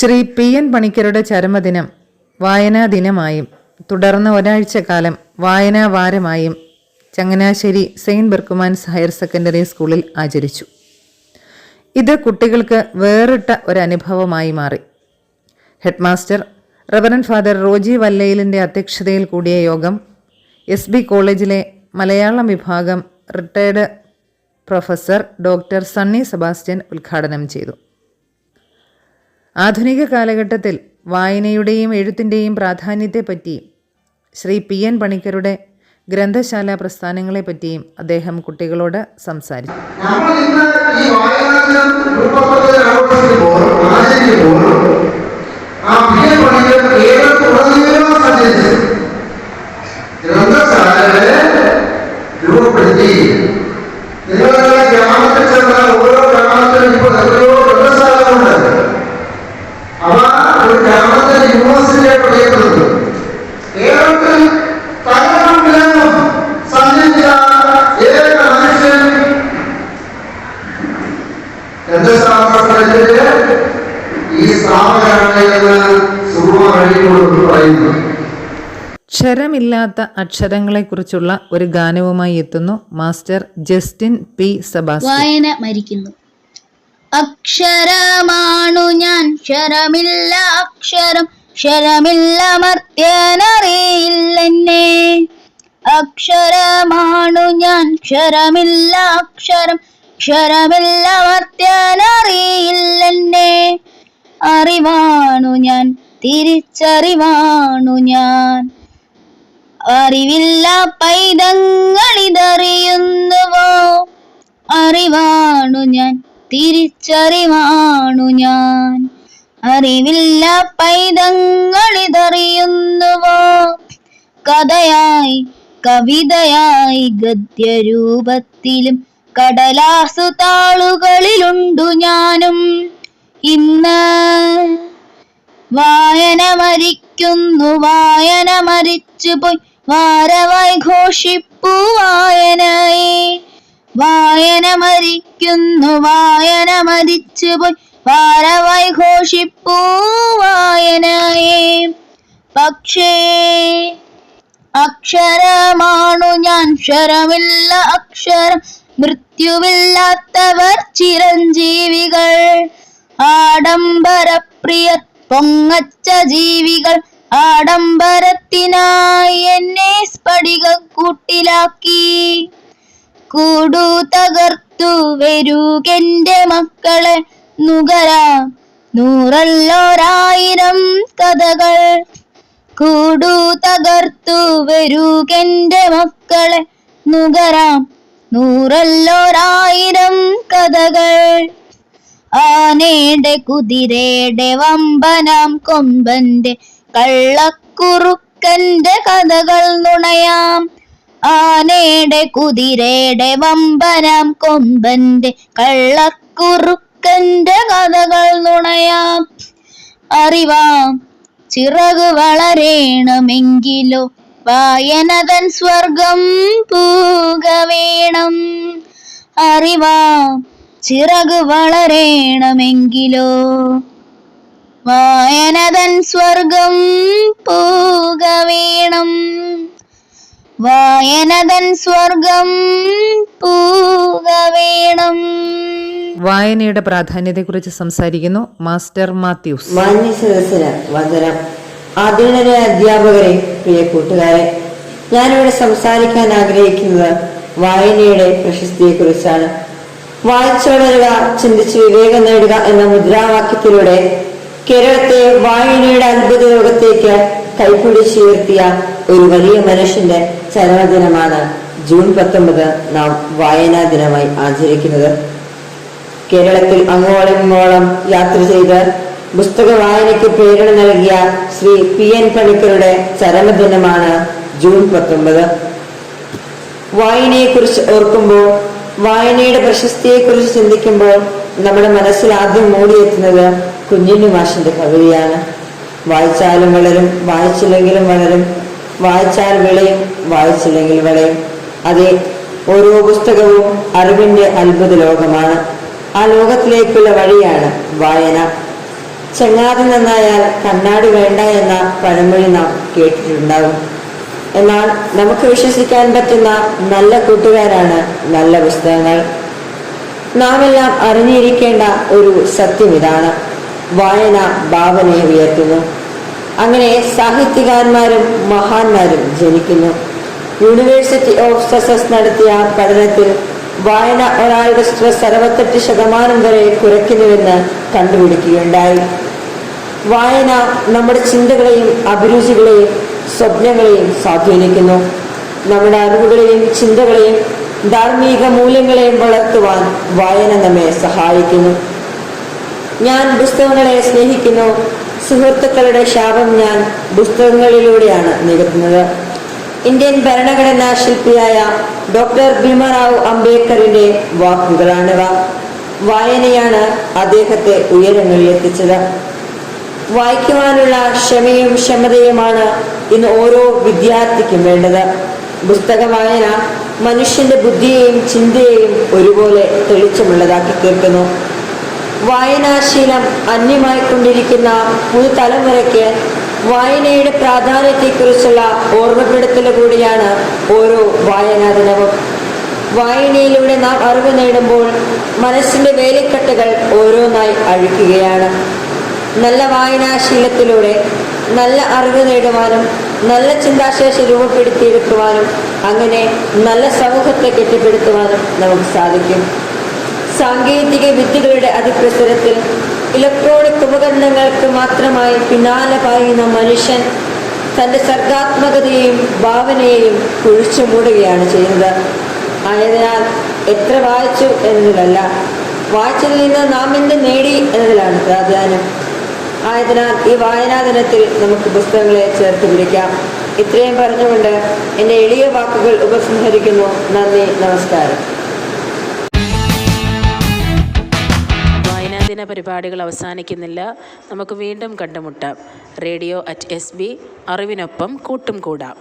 Shri P N പണിക്കരുടെ ചരമദിനം വായനാ ദിനമായും തുടർന്ന് ഒരാഴ്ച കാലം വായനാ വാരമായും Changanassery saint Berchmans higher secondary സ്കൂളിൽ ആചരിച്ചു. ഇത് കുട്ടികൾക്ക് വേറിട്ട ഒരനുഭവമായി മാറി. ഹെഡ്മാസ്റ്റർ റവറൻ ഫാദർ റോജി വല്ലയിലിന്റെ അധ്യക്ഷതയിൽ കൂടിയ യോഗം എസ് ബി കോളേജിലെ മലയാളം വിഭാഗം retired professor doctor Sunny Sebastian ഉദ്ഘാടനം ചെയ്തു. ആധുനിക കാലഘട്ടത്തിൽ വായനയുടെയും എഴുത്തിന്റെയും പ്രാധാന്യത്തെപ്പറ്റിയും ശ്രീ പി എൻ പണിക്കരുടെ ഗ്രന്ഥശാല പ്രസ്ഥാനങ്ങളെപ്പറ്റിയും അദ്ദേഹം കുട്ടികളോട് സംസാരിച്ചു. നമ്മൾ ഇന്ന് കഴിയുമ്പോൾ പറയുന്നു. ക്ഷരമില്ലാത്ത അക്ഷരങ്ങളെക്കുറിച്ചുള്ള ഒരു ഗാനവുമായി എത്തുന്നു മാസ്റ്റർ ജസ്റ്റിൻ പി സബാസ് വായന മരിക്കുന്നു. അക്ഷരമാണു ഞാൻ. ക്ഷരമില്ല അക്ഷരം. ക്ഷരമില്ല മർത്യനറിയില്ലെന്നെ. അക്ഷരമാണു ഞാൻ. ക്ഷരമില്ല അക്ഷരം. ക്ഷരമില്ല മർത്യനറിയില്ലെന്നെ. അറിവാണു ഞാൻ. തിരിച്ചറിവാണു ഞാൻ. അറിവില്ല പൈതങ്ങളിതറിയുന്നുവോ? അറിവാണു ഞാൻ. തിരിച്ചറിവാണു ഞാൻ. അറിവില്ല പൈതങ്ങളിതറിയുന്നുവോ? കഥയായി കവിതയായി ഗദ്യരൂപത്തിലും കടലാസു താളുകളിലുണ്ടു ഞാനും. ഇന്ന് വായന മരിക്കുന്നു വായന മരിച്ചു പോയി. വാരവായി ഘോഷിപ്പു വായനയെ. വായന മരിക്കുന്നു വായന മരിച്ചു പോയി. വാരവായി ഘോഷിപ്പു വായനയെ. പക്ഷേ അക്ഷരമാണു ഞാൻ ക്ഷരമില്ല അക്ഷരം മൃത്യുവില്ലാത്തവർ ചിരഞ്ജീവികൾ. ആഡംബരപ്രിയ പൊങ്ങച്ച ജീവികൾ ആഡംബരത്തിനായി എന്നെ സ്ഫടിക കൂട്ടിലാക്കി. കൂടു തകർത്തു വരൂകെന്റെ മക്കളെ നുകരാം. നൂറല്ലോരായിരം കഥകൾ. കൂടു തകർത്തു വരൂകെന്റെ മക്കളെ നുകരാം. നൂറല്ലോരായിരം കഥകൾ. ആനയുടെ കുതിരയുടെ വമ്പനാം കൊമ്പന്റെ കള്ളക്കുറുക്കന്റെ കഥകൾ നുണയാം. ആനയുടെ കുതിരയുടെ വമ്പനാം കൊമ്പന്റെ കള്ളക്കുറുക്കന്റെ കഥകൾ നുണയാം. അറിവാം ചിറക് വളരേണമെങ്കിലോ വായനതൻ സ്വർഗം പൂക വേണം. അറിവാം ചിറക് വളരേണമെങ്കിലോ? വായനതൻ സ്വർഗം പോക വേണം വായനതൻ സ്വർഗം പോക വേണം വായനയുടെ പ്രാധാന്യത്തെക്കുറിച്ച് സംസാരിക്കുന്നു മാസ്റ്റർ മാത്യൂസ്. മാന്യ സദസ്സിന് വന്ദനം. ആദരണീയ അധ്യാപകരെ പ്രിയ കൂട്ടുകാരെ ഞാനിവിടെ സംസാരിക്കാൻ ആഗ്രഹിക്കുന്നത് വായനയുടെ പ്രശസ്തിയെക്കുറിച്ചാണ്. വായിച്ചുണരുക ചിന്തിച്ച് വിവേകം നേടുക എന്ന മുദ്രാവാക്യത്തിലൂടെ കേരളത്തെ വായനയുടെ അത്ഭുത ലോകത്തേക്ക് കൈപിടിച്ചുയർത്തിയ ഒരു വലിയ മനുഷ്യന്റെ ചരമദിനമാണ് ജൂൺ പത്തൊമ്പത് നാം വായനാ ദിനമായി ആചരിക്കുന്നത്. കേരളത്തിൽ അങ്ങോളം ഇങ്ങോളം യാത്ര ചെയ്ത് പുസ്തക വായനയ്ക്ക് പ്രേരണ നൽകിയ ശ്രീ പി എൻ പണിക്കരുടെ ചരമദിനമാണ് ജൂൺ പത്തൊമ്പത്. വായനയെക്കുറിച്ച് ഓർക്കുമ്പോൾ വായനയുടെ പ്രശസ്തിയെക്കുറിച്ച് ചിന്തിക്കുമ്പോൾ നമ്മുടെ മനസ്സിൽ ആദ്യം മൂടിയെത്തുന്നത് കുഞ്ഞിന്റെ മാഷിന്റെ കവിതയാണ്. വായിച്ചാലും വളരും വായിച്ചില്ലെങ്കിലും വളരും. വായിച്ചാൽ വിളയും വായിച്ചില്ലെങ്കിൽ വിളയും. അതെ ഓരോ പുസ്തകവും അറിവിന്റെ അത്ഭുത ലോകമാണ്. ആ ലോകത്തിലേക്കുള്ള വഴിയാണ് വായന. ചെങ്ങാതി നന്നായാൽ കണ്ണാടി വേണ്ട എന്ന പഴമൊഴി നാം കേട്ടിട്ടുണ്ടാകും. എന്നാൽ നമുക്ക് വിശ്വസിക്കാൻ പറ്റുന്ന നല്ല കൂട്ടുകാരാണ് നല്ല പുസ്തകങ്ങൾ. നാം എല്ലാം അറിഞ്ഞിരിക്കേണ്ട ഒരു സത്യം ഇതാണ്. വായന ഭാവനയെ ഉയർത്തുന്നു. അങ്ങനെ സാഹിത്യകാരന്മാരും മഹാന്മാരും ജനിക്കുന്നു. യൂണിവേഴ്സിറ്റി ഓഫ് സസസ് നടത്തിയ പഠനത്തിൽ വായന ഒരാളുടെ സ്ട്രെസ് അറുപത്തെട്ട് ശതമാനം വരെ കുറയ്ക്കുന്നുവെന്ന് കണ്ടുപിടിക്കുകയുണ്ടായി. വായന നമ്മുടെ ചിന്തകളെയും അഭിരുചികളെയും സ്വപ്നങ്ങളെയും സ്വാധീനിക്കുന്നു. നമ്മുടെ അറിവുകളെയും ചിന്തകളെയും ധാർമ്മിക മൂല്യങ്ങളെയും വളർത്തുവാൻ വായന നമ്മെ സഹായിക്കുന്നു. ഞാൻ പുസ്തകങ്ങളെ സ്നേഹിക്കുന്നു. സുഹൃത്തുക്കളുടെ ശാപം ഞാൻ പുസ്തകങ്ങളിലൂടെയാണ് നികത്തുന്നത്. ഇന്ത്യൻ ഭരണഘടനാ ശില്പിയായ ഡോക്ടർ ഭീമറാവു അംബേദ്കറിന്റെ വാക്കുകളാണിവ. വായനയാണ് അദ്ദേഹത്തെ ഉയരങ്ങളിൽ എത്തിച്ചത് വായിക്കുവാനുള്ള ക്ഷമയും ക്ഷമതയുമാണ് ഇന്ന് ഓരോ വിദ്യാർത്ഥിക്കും വേണ്ടത്. പുസ്തക വായന മനുഷ്യന്റെ ബുദ്ധിയെയും ചിന്തയെയും ഒരുപോലെ തെളിച്ചമുള്ളതാക്കി തീർക്കുന്നു. വായനാശീലം അന്യമായിക്കൊണ്ടിരിക്കുന്ന പുതുതലമുറയ്ക്ക് വായനയുടെ പ്രാധാന്യത്തെക്കുറിച്ചുള്ള ഓർമ്മപ്പെടുത്തൽ കൂടിയാണ് ഓരോ വായനാ ദിനവും. വായനയിലൂടെ നാം അറിവ് നേടുമ്പോൾ മനസ്സിന്റെ വേലിക്കെട്ടുകൾ ഓരോന്നായി അഴിക്കുകയാണ്. നല്ല വായനാശീലത്തിലൂടെ നല്ല അറിവ് നേടുവാനും നല്ല ചിന്താശേഷി രൂപപ്പെടുത്തിയെടുക്കുവാനും അങ്ങനെ നല്ല സമൂഹത്തെ കെട്ടിപ്പടുത്തുവാനും നമുക്ക് സാധിക്കും. സാങ്കേതിക വിദ്യകളുടെ അതിപ്രസരത്തിൽ ഇലക്ട്രോണിക് ഉപകരണങ്ങൾക്ക് മാത്രമായി പിന്നാലെ പായുന്ന മനുഷ്യൻ തന്റെ സർഗാത്മകതയെയും ഭാവനയെയും കുഴിച്ചു മൂടുകയാണ് ചെയ്യുന്നത്. ആയതിനാൽ എത്ര വായിച്ചു എന്നതിലല്ല. വായിച്ചതിൽ നിന്ന് നാം എന്ത് നേടി എന്നതിലാണ് പ്രാധാന്യം. ആയതിനാൽ ഈ വായനാ ദിനത്തിൽ നമുക്ക് പുസ്തകങ്ങളെ ചേർത്ത് പിടിക്കാം. ഇത്രയും പറഞ്ഞുകൊണ്ട് എന്റെ എളിയ വാക്കുകൾ ഉപസംഹരിക്കുന്നു. നന്ദി നമസ്കാരം. വായനാദിന പരിപാടികൾ അവസാനിക്കുന്നില്ല. നമുക്ക് വീണ്ടും കണ്ടുമുട്ടാം. റേഡിയോ അറ്റ് എസ് ബി അറിവിനൊപ്പം കൂട്ടും കൂടാം.